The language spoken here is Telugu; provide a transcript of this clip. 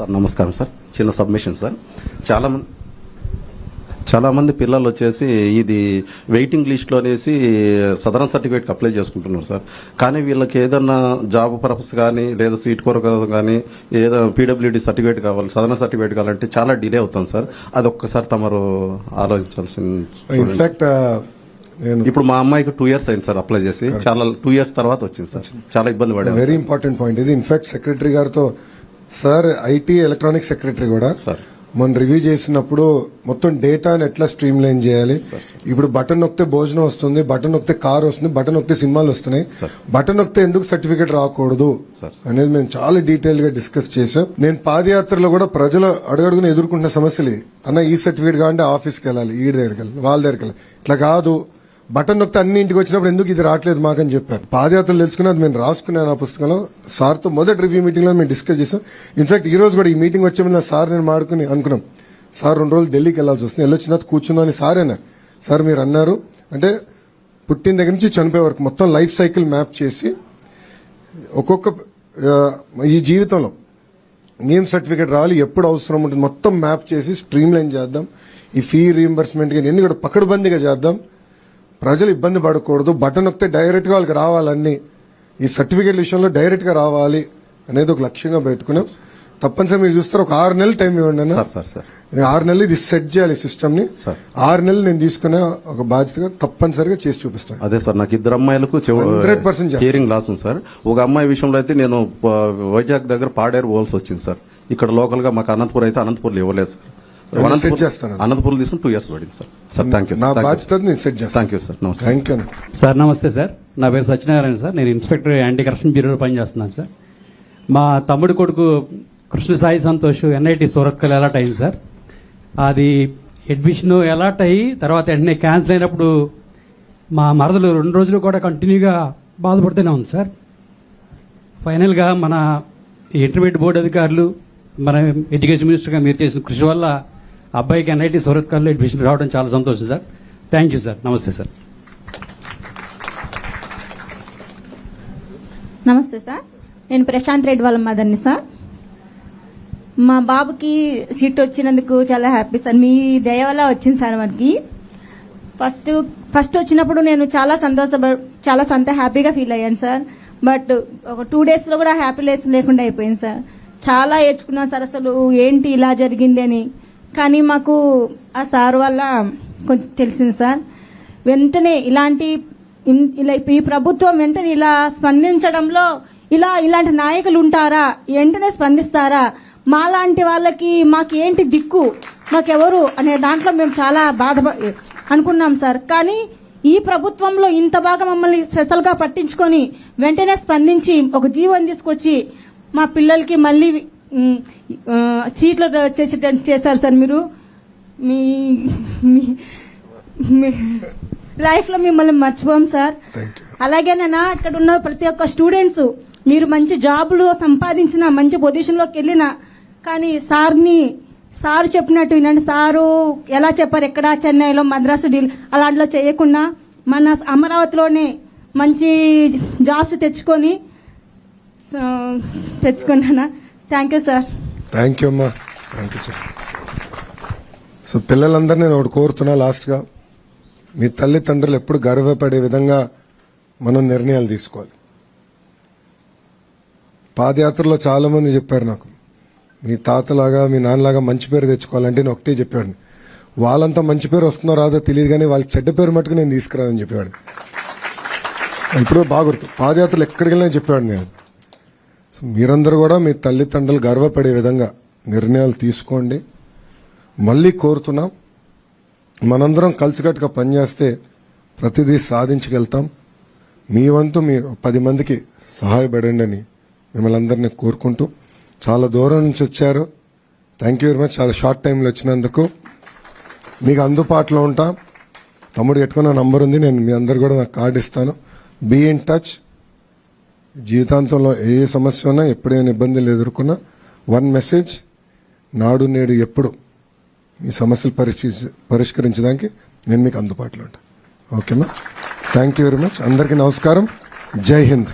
సార్ నమస్కారం సార్. చిన్న సబ్మిషన్ సార్. చాలా మంది చాలా మంది పిల్లలు వచ్చేసి ఇది వెయిటింగ్ లిస్ట్లో అనేసి సదరన్ సర్టిఫికేట్ అప్లై చేసుకుంటున్నారు సార్. కానీ వీళ్ళకి ఏదన్నా జాబ్ పర్పస్ కానీ లేదా సీట్ కొరకు కానీ ఏదో పీడబ్ల్యూడి సర్టిఫికేట్ కావాలి సదరన్ సర్టిఫికేట్ కావాలంటే చాలా డిలే అవుతుంది సార్. అది ఒక్కసారి తమరు ఆలోచించాల్సింది ఇన్ఫాక్ట్ నేను ఇప్పుడు మా అమ్మాయికి టూ ఇయర్స్ అయింది సార్ అప్లై చేసి. చాలా టూ ఇయర్స్ తర్వాత వచ్చింది సార్. చాలా ఇబ్బంది పడాము వెరీ ఇంపార్టెంట్ పాయింట్ ఇది ఇన్ఫాక్ట్ సెక్రటరీ గారితో సార్ ఐటీ ఎలక్ట్రానిక్ సెక్రటరీ కూడా సార్. మొన్న రివ్యూ చేసినప్పుడు మొత్తం డేటాని ఎట్లా స్ట్రీమ్ లైన్ చేయాలి ఇప్పుడు బటన్ నొక్కితే భోజనం వస్తుంది బటన్ నొక్కితే కార్ వస్తుంది బటన్ నొక్కితే సినిమాలు వస్తున్నాయి. బటన్ నొక్కితే ఎందుకు సర్టిఫికేట్ రాకూడదు. అనేది మేము చాలా డీటెయిల్గా డిస్కస్ చేసాం నేను పాదయాత్రలో కూడా ప్రజలు అడుగడుగున ఎదుర్కొంటున్న సమస్యలు. అన్న ఈ సర్టిఫికేట్ కావాలంటే ఆఫీస్కి వెళ్ళాలి ఈ దగ్గరికి వెళ్ళాలి వాళ్ళ దగ్గరికి వెళ్ళాలి ఇట్లా కాదు బటన్ నొక్కితే అన్ని ఇంటికి వచ్చినప్పుడు ఎందుకు ఇది రావట్లేదు మాకని చెప్పారు. పాదయాత్రలు తెలుసుకున్నది మేము రాసుకున్నాను ఆ పుస్తకంలో. సార్తో మొదటి రివ్యూ మీటింగ్లో మేము డిస్కస్ చేసాం. ఇన్ఫాక్ట్ ఈ రోజు కూడా ఈ మీటింగ్ వచ్చే ముందు సార్ నేను మాడుకుని అనుకున్నాం. సార్ రెండు రోజులు ఢిల్లీకి వెళ్ళాల్సి వస్తుంది. వెళ్ళొచ్చిన తర్వాత కూర్చుందని అని సార్ అన్నారు. సార్ మీరు అన్నారు. అంటే పుట్టిన దగ్గర నుంచి చనిపోయే వరకు మొత్తం లైఫ్ సైకిల్ మ్యాప్ చేసి ఒక్కొక్క ఈ జీవితంలో నేమ్ సర్టిఫికేట్ రావాలి ఎప్పుడు అవసరం ఉంటుంది మొత్తం మ్యాప్ చేసి స్ట్రీమ్ లైన్ చేద్దాం. ఈ ఫీ రీఎంబర్స్మెంట్ కానీ ఎన్ని కూడా పకడ్బందీగా చేద్దాం. ప్రజలు ఇబ్బంది పడకూడదు. బటన్ నొక్కితే డైరెక్ట్గా వాళ్ళకి రావాలన్నీ. ఈ సర్టిఫికేట్ విషయంలో డైరెక్ట్గా రావాలి అనేది ఒక లక్ష్యంగా పెట్టుకున్నాం. తప్పనిసరి మీరు చూస్తారు ఒక ఆరు నెలలు టైం ఇవ్వండి అన్న. Sir sir sir. నేను ఆరు నెలలు ఇది సెట్ చేయాలి సిస్టమ్ని. ఆరు నెలలు నేను తీసుకునే ఒక బాధ్యతగా తప్పనిసరిగా చేసి చూపిస్తాను. అదే సార్ నాకు ఇద్దరు అమ్మాయిలకు 100% చేస్తాను. హియరింగ్ లాస్ ఉంది సార్. ఒక అమ్మాయి విషయంలో అయితే నేను వైజాగ్ దగ్గర పాడేరు పోవాల్సి వచ్చింది సార్. ఇక్కడ లోకల్గా మాకు అనంతపూర్ అయితే అనంతపూర్లో ఇవ్వలేదు సార్. సెట్ చేస్తాను. అనంతపూర్ తీసుకుని టూ ఇయర్స్ పడింది సార్ సార్ థ్యాంక్ యూ నా బాధ్యత నేను సెట్ చేస్తాను. థ్యాంక్ యూ సార్ నమస్తే థ్యాంక్ యూ సార్ నమస్తే సార్ నా పేరు సత్యనారాయణ సార్ నేను ఇన్స్పెక్టర్ యాంటీ కరప్షన్ బ్యూరోలో పనిచేస్తున్నాను సార్ మా తమ్ముడు కొడుకు కృష్ణ సాయి సంతోష్ ఎన్ఐటి సూరత్కల్ అలాట్ అయింది సార్ అది అడ్మిషన్ అలాట్ అయ్యి తర్వాత వెంటనే క్యాన్సిల్ అయినప్పుడు మా మరదలు రెండు రోజులు కూడా కంటిన్యూగా బాధపడుతూనే ఉంది సార్ ఫైనల్గా మన ఇంటర్మీడియట్ బోర్డు అధికారులు మన ఎడ్యుకేషన్ మినిస్టర్గా మీరు చేసిన కృషి వల్ల అబ్బాయికి ఎన్ఐటి సూరత్కర్లో అడ్మిషన్ రావడం చాలా సంతోషం సార్. థ్యాంక్ యూ సార్ నమస్తే సార్ నమస్తే సార్ నేను ప్రశాంత్ రెడ్డి వాళ్ళ మదర్ని సార్ మా బాబుకి సీట్ వచ్చినందుకు చాలా హ్యాపీ సార్ మీ దయ వల్ల వచ్చింది సార్ వాడికి. ఫస్ట్ ఫస్ట్ వచ్చినప్పుడు నేను చాలా సంతోష చాలా సంత హ్యాపీగా ఫీల్ అయ్యాను సార్ బట్ ఒక టూ డేస్లో కూడా హ్యాపీనెస్ లేకుండా అయిపోయింది సార్ చాలా ఏడ్చుకున్నాను సార్ అసలు ఏంటి ఇలా జరిగింది అని. కానీ మాకు ఆ సార్ వల్ల కొంచెం తెలిసింది సార్. వెంటనే ఇలాంటి ఇన్- ఇలా ఈ ప్రభుత్వం వెంటనే ఇలా స్పందించడంలో ఇలా ఇలాంటి నాయకులు ఉంటారా? వెంటనే స్పందిస్తారా? మాలాంటి వాళ్ళకి మాకు ఏంటి దిక్కు? మాకెవరు? అనే దాంట్లో మేము చాలా బాధ అనుకున్నాం సార్. కానీ ఈ ప్రభుత్వంలో ఇంత బాగా మమ్మల్ని స్పెషల్గా పట్టించుకొని వెంటనే స్పందించి ఒక జీవం తీసుకొచ్చి మా పిల్లలకి మళ్ళీ సీట్లు చేసేటట్టు చేశారు సార్ మీరు. మీ లైఫ్లో మిమ్మల్ని మర్చిపోం సార్. అలాగేనైనా ఇక్కడ ఉన్న ప్రతి ఒక్క స్టూడెంట్స్ మీరు మంచి జాబులు సంపాదించిన మంచి పొజిషన్లోకి వెళ్ళిన కానీ సార్ని సారు చెప్పినట్టు వినండి. సారు ఎలా చెప్పారు? ఎక్కడ? చెన్నైలో మద్రాసు డీల్ అలాంటిలో చేయకుండా మన అమరావతిలోనే మంచి జాబ్స్ తెచ్చుకొని తెచ్చుకున్నానా? Thank you sir thank you అమ్మా. థ్యాంక్ యూ సార్ సో పిల్లలందరూ నేను ఒకటి కోరుతున్నా లాస్ట్గా. మీ తల్లిదండ్రులు ఎప్పుడు గర్వపడే విధంగా మనం నిర్ణయాలు తీసుకోవాలి. పాదయాత్రలో చాలామంది చెప్పారు నాకు. మీ తాతలాగా మీ నాన్నలాగా మంచి పేరు తెచ్చుకోవాలంటే నేను ఒకటే చెప్పాడు వాళ్ళంతా మంచి పేరు వస్తుందో రాదో తెలియదు కానీ వాళ్ళ చెడ్డ పేరు మట్టుకు నేను తీసుకురానని చెప్పాడు ఇప్పుడు బాగుర్తు పాదయాత్రలు ఎక్కడికి వెళ్ళినా చెప్పాడు నేను. మీరందరూ కూడా మీ తల్లిదండ్రులు గర్వపడే విధంగా నిర్ణయాలు తీసుకోండి. మళ్ళీ కోరుతున్నాం. మనందరం కలిసికట్టుగా పనిచేస్తే ప్రతిదీ సాధించగలుగుతాం. మీ వంతు మీరు పది మందికి సహాయపడండి అని మిమ్మల్ని అందరినీ కోరుకుంటూ చాలా దూరం నుంచి వచ్చారు. థ్యాంక్ యూ వెరీ మచ్ చాలా షార్ట్ టైంలో వచ్చినందుకు మీకు అందుబాటులో ఉంటాం. తమ్ముడు పెట్టుకున్న నంబర్ ఉంది. నేను మీ అందరు కూడా నాకు కార్డు ఇస్తాను. బీ ఇన్ టచ్ జీవితాంతంలో ఏ సమస్య ఉన్నా ఎప్పుడైనా ఇబ్బందులు ఎదుర్కొన్నా వన్ మెసేజ్ నాడు నేడు ఎప్పుడు మీ సమస్యలు పరిశీ- పరిష్కరించడానికి నేను మీకు అందుబాటులో ఉంటాను ఓకేనా థ్యాంక్ యూ వెరీ మచ్ అందరికీ నమస్కారం. జై హింద్.